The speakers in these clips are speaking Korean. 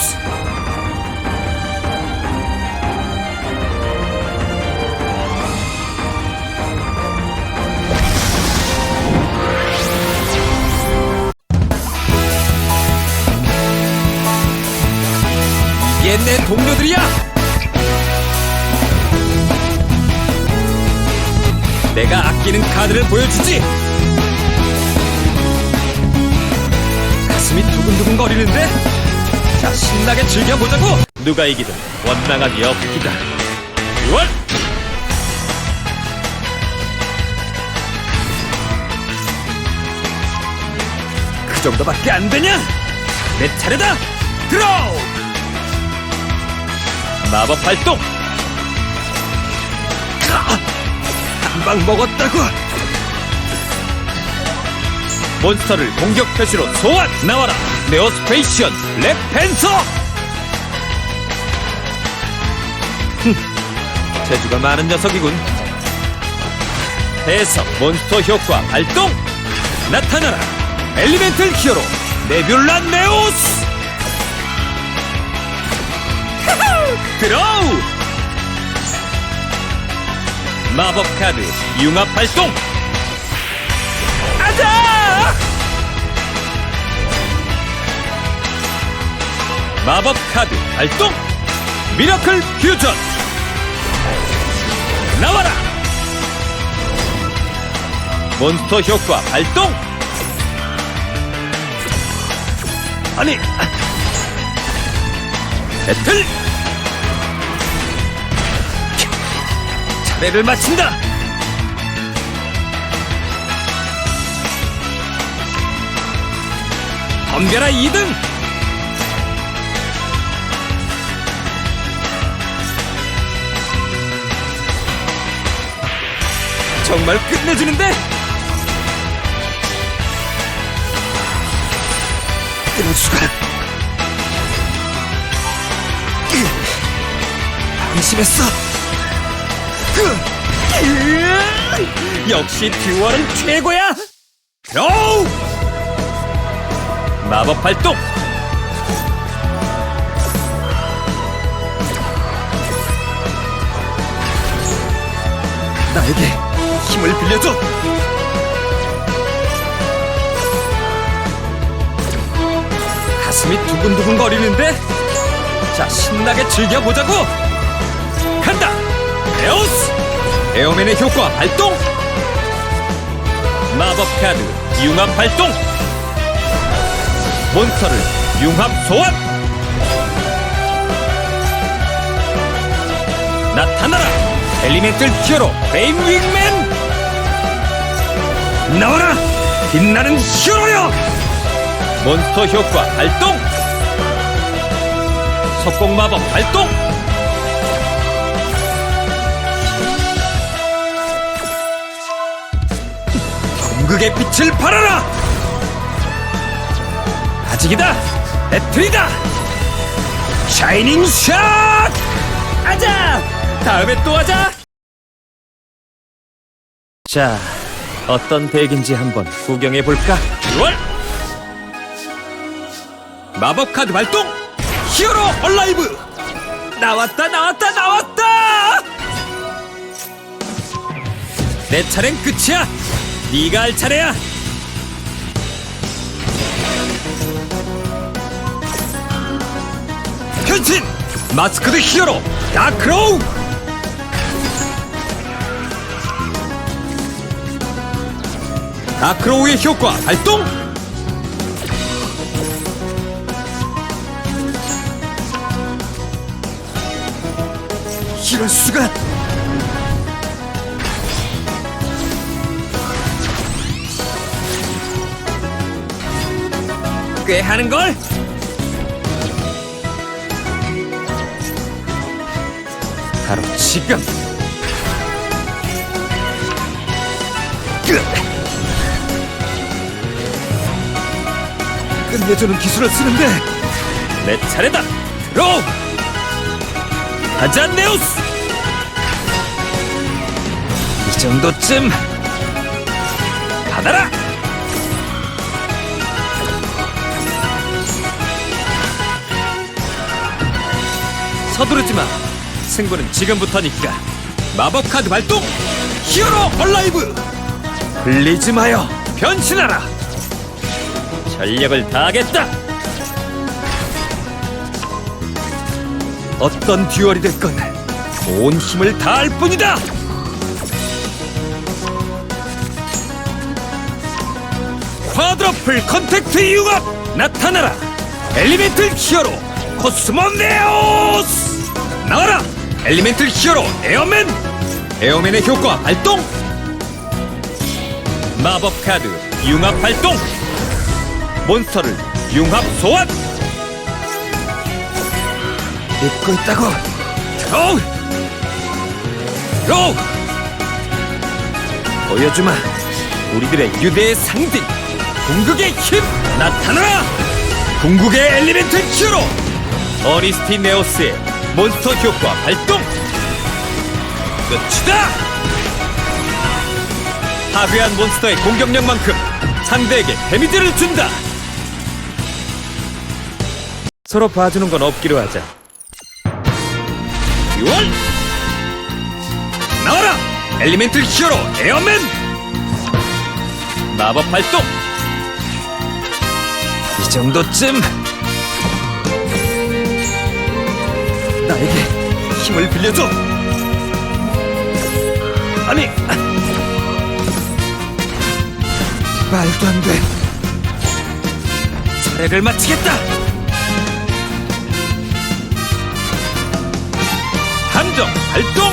네오스! 이게 내 동료들이야! 내가 아끼는 카드를 보여주지! 가슴이 두근두근 거리는데? 자, 신나게 즐겨보자고! 누가 이기든 원망하기 없기다. 6월! 그 정도밖에 안 되냐? 내 차례다! 드로우! 마법 활동! 한방 먹었다고! 몬스터를 공격 표시로 소환! 나와라! 네오스페이션! 흠, 재주가 많은 녀석이군. 해석 몬스터 효과 발동! 나타나라! 엘리멘틀 히어로 네뷸라 네오스! 드로우! 마법 카드 융합 발동! 아자! 마법 카드 발동! 미라클 퓨전! 나와라! 몬스터 효과 발동! 아니! 배틀! 차례를 마친다! 덤벼라 2등! 정말 끝내주는데? 수가. 방심했어. 역시 듀얼은 최고야! 드로우! 마법 활동! 나에게 힘을 빌려줘! 가슴이 두근두근 거리는데? 자, 신나게 즐겨보자고! 간다! 에오스! 에어맨의 효과 발동! 마법 카드 융합 발동! 몬스터를 융합 소환! 나타나라! 엘리멘틀 히어로 베인 윙맨! 나와라! 빛나는 히어로여! 몬스터 효과 발동! 석공 마법 발동! 전극의 빛을 발하라! 아직이다! 배틀이다! 샤이닝 샷! 아자! 다음에 또 하자! 자, 어떤 덱인지 한번 구경해 볼까? 6월! 마법 카드 발동! 히어로 얼라이브! 나왔다, 나왔다, 나왔다! 내 차례는 끝이야! 네가 할 차례야! 변신! 마스크드 히어로 다크로우! 다크로우의 효과 발동! 이럴 수가! 꽤 하는 걸? 바로 지금! 끝내주는 기술을 쓰는데 내 차례다! 드로우! 하자 네오스! 이 정도쯤 받아라! 서두르지 마. 승부는 지금부터니까. 마법 카드 발동. 히어로 얼라이브. 흘리지 마요. 변신하라. 전력을 다하겠다. 어떤 듀얼이 됐건 온 힘을 다할 뿐이다. 쿼드러플 컨택트 융합 나타나라. 엘리멘틀 히어로 코스모 네오스 나와라. 엘리멘틀 히어로 에어맨 에어맨의 효과 발동. 마법 카드 융합 발동. 몬스터를 융합 소환. 믿고 있다고. 로우! 로우! 보여주마. 우리들의 유대의 상징. 궁극의 힘 나타나라. 궁극의 엘리멘트 히어로. 어리스티 네오스의 몬스터 효과 발동. 끝이다. 파괴한 몬스터의 공격력만큼 상대에게 데미지를 준다. 서로 봐주는 건 없기로 하자. 듀얼! 나와라! 엘리멘틀 히어로 에어맨! 마법 발동! 이 정도쯤 나에게 힘을 빌려줘! 아니 아. 말도 안 돼. 차례를 마치겠다. 함정 발동!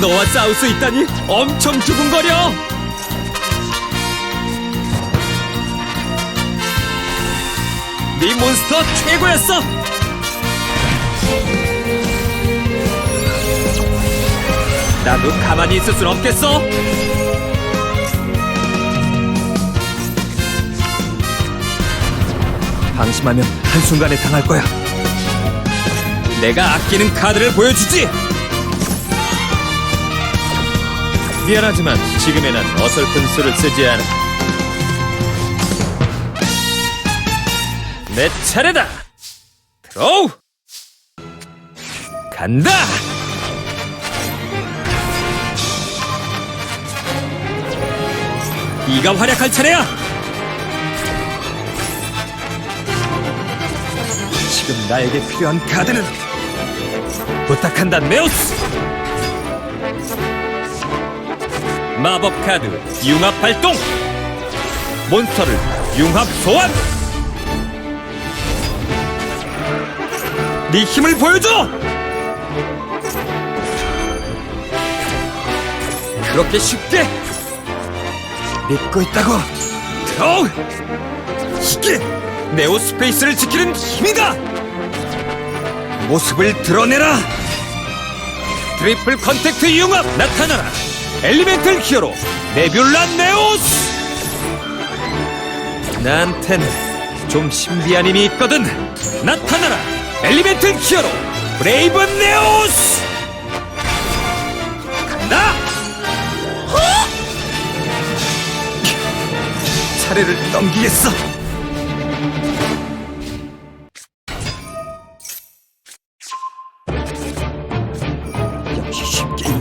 너와 싸울 수 있다니 엄청 두근거려! 네 몬스터 최고였어! 나도 가만히 있을 순 없겠어! 방심하면 한순간에 당할 거야. 내가 아끼는 카드를 보여주지! 미안하지만 지금의 난 어설픈 수를 쓰지 않아. 내 차례다! 드로우! 간다! 네가 활약할 차례야! 지금 나에게 필요한 카드는 부탁한다 네오스! 마법 카드 융합 발동! 몬스터를 융합 소환! 네 힘을 보여줘! 그렇게 쉽게 믿고 있다고! 어우 이게 네오스페이스를 지키는 힘이다! 모습을 드러내라! 트리플 컨택트 융합 나타나라! 엘리멘틀 히어로 네뷸라 네오스! 나한텐 좀 신비한 힘이 있거든! 나타나라! 엘리멘틀 히어로 브레이브 네오스! 간다! 차례를 넘기겠어!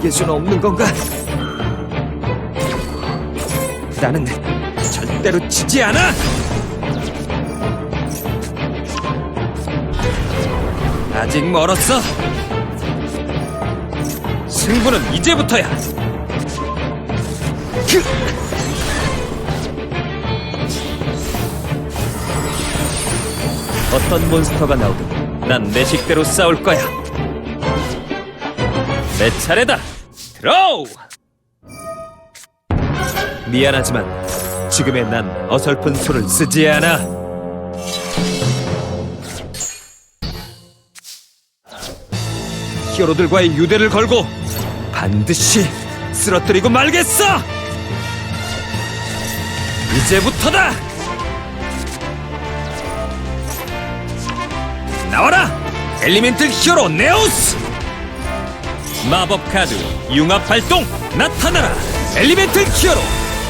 쉽게 이길 수는 없는 건가? 나는 절대로 지지 않아! 아직 멀었어! 승부는 이제부터야! 그! 어떤 몬스터가 나오든 난 내 식대로 싸울 거야! 내 차례다! 드로우! 미안하지만 지금의 난 어설픈 수를 쓰지 않아. 히어로들과의 유대를 걸고 반드시 쓰러뜨리고 말겠어! 이제부터다! 나와라! 엘리멘틀 히어로 네오스! 마법 카드 융합 발동 나타나라 엘리멘틀 히어로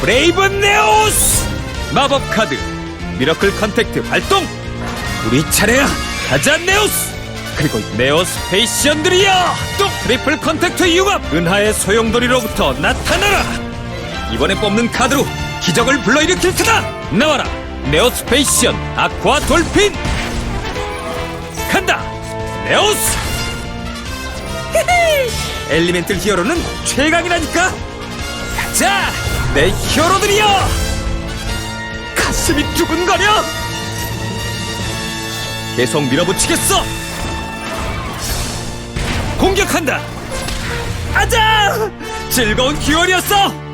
브레이브 네오스! 마법 카드 미러클 컨택트 발동 우리 차례야 가자 네오스! 그리고 네오스 페이시언들이야! 또 트리플 컨택트 융합 은하의 소용돌이로부터 나타나라! 이번에 뽑는 카드로 기적을 불러일으킬 테다! 나와라 네오스 페이시언 아쿠아 돌핀! 간다 네오스 엘리멘틀 히어로는 최강이라니까! 가자 내 히어로들이여! 가슴이 두근거려! 계속 밀어붙이겠어! 공격한다! 아자! 즐거운 기원이었어